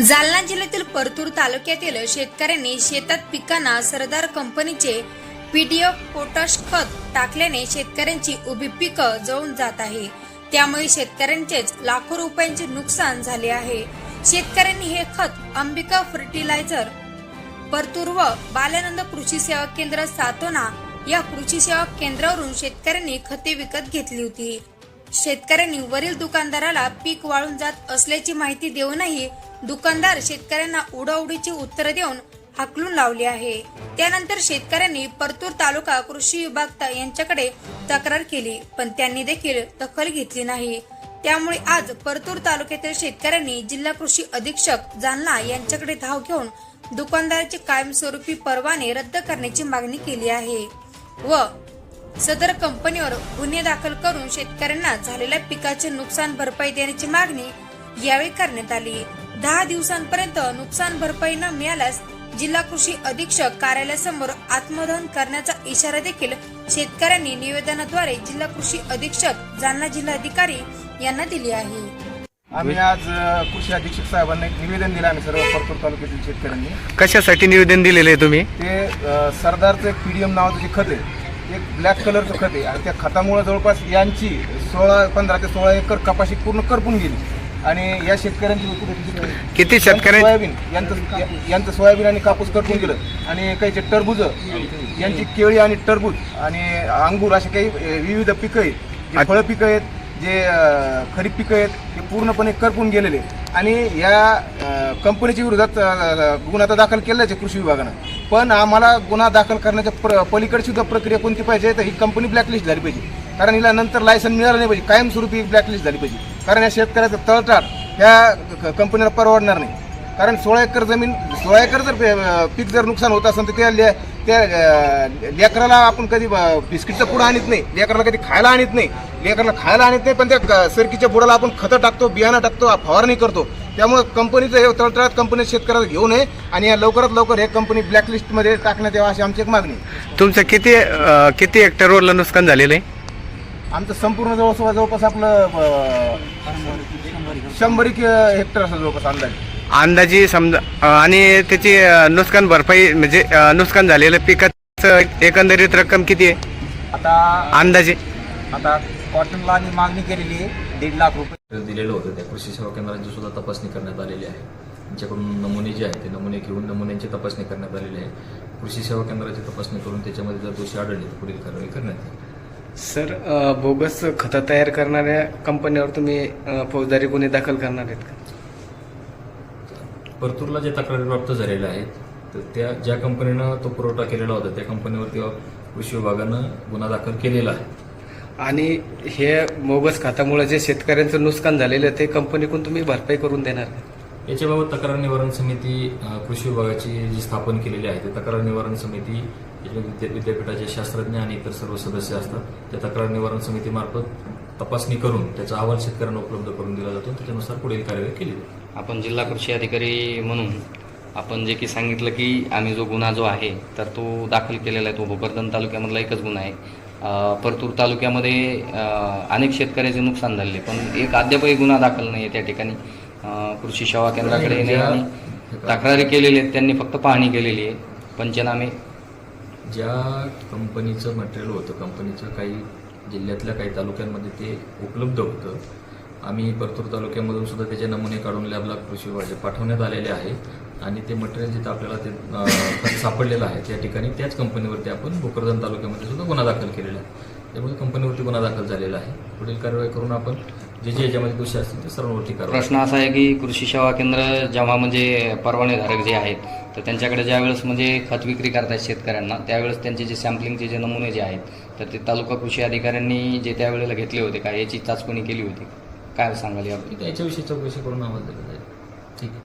जालना जिल्ह्यातील परतूर तालुक्यातील शेतकऱ्यांनी शेतात पिकांना सरदार कंपनीचे पीडीएफ पोटॅश खत टाकल्याने शेतकऱ्यांची उभी पिकं जळून जात आहे. त्यामुळे शेतकऱ्यांचेच लाखो रुपयांचे नुकसान झाले आहे. शेतकऱ्यांनी हे खत अंबिका फर्टिलायझर परतूर व बालानंद कृषी सेवा केंद्र सातोना या कृषी सेवा केंद्रावरून शेतकऱ्यांनी खते विकत घेतली होती. शेतकऱ्यांनी वरील दुकानदाराला पीक वाळून जात असल्याची माहिती देऊनही दुकानदार शेतकऱ्यांना उडवडीची उत्तरं देऊन हाकलून लावली आहे. त्यानंतर शेतकऱ्यांनी परतूर तालुका कृषी विभाग यांच्याकडे तक्रार केली पण त्यांनी देखील दखल घेतली नाही. त्यामुळे आज परतूर तालुक्यातील शेतकऱ्यांनी जिल्हा कृषी अधीक्षक जालना यांच्याकडे धाव घेऊन दुकानदाराचे कायमस्वरूपी परवाने रद्द करण्याची मागणी केली आहे व सदर कंपनीवर गुन्हे दाखल करून शेतकऱ्यांना झालेल्या पिकाचे नुकसान भरपाई देण्याची मागणी यावेळी करण्यात आली. दहा दिवसांपर्यंत नुकसान भरपाई न मिळाल्यास जिल्हा कृषी अधीक्षक कार्यालयासमोर आत्मदहन करण्याचा इशारा देखील शेतकऱ्यांनी निवेदनाद्वारे जिल्हा कृषी अधीक्षक जालना जिल्हाधिकारी यांना दिली आहे. आम्ही आज कृषी अधीक्षक साहेबांना एक निवेदन दिलं आम्ही सर्व परतूर तालुक्यातील शेतकऱ्यांनी. कशासाठी निवेदन दिलेले तुम्ही? ते सरदारचं पीडीएम नावाचं जे खत आहे एक ब्लॅक कलरचं खत आहे. आणि त्या खतामुळे जवळपास यांची सोळा पंधरा ते सोळा एकर कपाशी पूर्ण करपून गेली. आणि या शेतकऱ्यांची किती शेतकऱ्यां सोयाबीन यांचं यांचं सोयाबीन आणि कापूस करपून गेलं. आणि काहीचे टरबूज यांची केळी आणि टरबूज आणि अंगूर असे काही विविध पिकं आहेत. जे. फळं पिकं आहेत जे खरीप पिकं आहेत ते पूर्णपणे करपून गेलेले आणि या कंपनीच्या विरोधात गुन्हा दाखल केलाच आहे कृषी विभागानं. पण आम्हाला गुन्हा दाखल करण्याच्या प्र पलीकडची सुद्धा प्रक्रिया कोणती पाहिजे तर ही कंपनी ब्लॅकलिस्ट झाली पाहिजे. कारण हिला नंतर लायसन मिळालं नाही पाहिजे. कायमस्वरूपी ब्लॅकलिस्ट झाली पाहिजे. कारण या शेतकऱ्याचं तळटाळ ह्या क- कंपनीला परवडणार नाही. कारण सोळा एकर जमीन सोळा एकर जर पीक जर नुकसान होत असेल तर त्या ले- त्या लेकराला आपण कधी बिस्किटचा पुडा आणत नाही. लेकराला कधी खायला आणत नाही. लेकराला खायला आणत नाही पण त्या सरकीच्या बुडाला आपण खतं टाकतो बियाणं टाकतो फवारणी करतो. त्यामुळे कंपनीचं हे तळतळात कंपनी शेतकऱ्याला घेऊ नये आणि या लवकरात लवकर हे कंपनी ब्लॅकलिस्टमध्ये टाकण्यात यावं अशी आमची एक मागणी आहे. तुमचं किती अं, किती हेक्टरवरला नुकसान झालेलं आहे? आमचं संपूर्ण जवळपास जवळपास आपलं अं, शंभर एक हेक्टर असं जवळपास अंदाजे. अंदाजी समजा अं, आणि त्याची अं, नुकसान भरपाई म्हणजे अं, नुकसान झालेलं पिकाचं एकंदरीत रक्कम किती आहे? आता अंदाजे. आता कॉटनला आम्ही मागणी केलेली आहे. दीड लाख रुपये दिलेलं होतं. त्या कृषी सेवा केंद्रांची सुद्धा तपासणी करण्यात आलेली आहे. त्यांच्याकडून नमुने जे आहेत ते नमुने घेऊन नमुन्यांची तपासणी करण्यात आलेली आहे. कृषी सेवा केंद्राची तपासणी करून त्याच्यामध्ये जर दोषी आढळले तर पुढील कारवाई करण्यात येईल. सर बोगस खतं तयार करणाऱ्या कंपनीवर तुम्ही फौजदारी गुन्हे दाखल करणार आहेत का? परतूरला जे तक्रारी प्राप्त झालेल्या आहेत तर त्या ज्या कंपनीनं तो पुरवठा केलेला होता त्या कंपनीवरती कृषी विभागानं गुन्हा दाखल केलेला आहे. आणि हे बोगस खात्यामुळे जे शेतकऱ्यांचं नुकसान झालेलं आहे ते कंपनीकडून तुम्ही भरपाई करून देणार? याच्याबाबत तक्रार निवारण समिती कृषी विभागाची जी स्थापन केलेली आहे ती तक्रार निवारण समिती विद्यापीठाचे शास्त्रज्ञ आणि इतर सर्व सदस्य असतात त्या तक्रार निवारण समितीमार्फत तपासणी करून त्याचा अहवाल शेतकऱ्यांना उपलब्ध करून दिला जातो त्याच्यानुसार पुढील कार्यवाही केली जाते आपण जिल्हा कृषी अधिकारी म्हणून आपण जे की सांगितलं की आम्ही जो गुन्हा जो आहे तर तो दाखल केलेला आहे. तो भोकरदन तालुक्यामधला एकच गुन्हा आहे. परतूर तालुक्यामध्ये अनेक शेतकऱ्याचे नुकसान झाले पण एक अद्यापही गुन्हा दाखल नाही आहे त्या ठिकाणी. कृषी सेवा केंद्राकडे आणि तक्रारी केलेली आहेत. त्यांनी फक्त पाहणी केलेली आहे. पंचनामे. ज्या कंपनीचं मटेरियल होतं कंपनीचं काही जिल्ह्यातल्या काही तालुक्यांमध्ये ते उपलब्ध होतं आम्ही परतूर तालुक्यामधून सुद्धा त्याचे नमुने काढून लॅबला कृषी विभागाचे पाठवण्यात आलेले आहे. आणि ते मटेरियल जिथं आपल्याला ते सापडलेलं आहे त्या ठिकाणी त्याच कंपनीवरती आपण भोकरदन तालुक्यामध्ये सुद्धा गुन्हा दाखल केलेला आहे. त्यामुळे कंपनीवरती गुन्हा दाखल झालेला आहे. पुढील कारवाई करून आपण जे जे याच्यामध्ये दोषी असतील ते सर्वांवरती कारवाई प्रश्न असा आहे की कृषी सेवा केंद्र जेव्हा म्हणजे परवानेधारक जे आहेत तर त्यांच्याकडे ज्यावेळेस म्हणजे खत विक्री करतायत शेतकऱ्यांना त्यावेळेस त्यांचे जे सॅम्पलिंगचे जे नमुने जे आहेत तर ते तालुका कृषी अधिकाऱ्यांनी जे त्यावेळेला घेतले होते का याची चाचपणी केली होती काय सांगाल याबद्दल? याच्याविषयी चौकशी करून आम्हाला दिली जाईल ठीक आहे.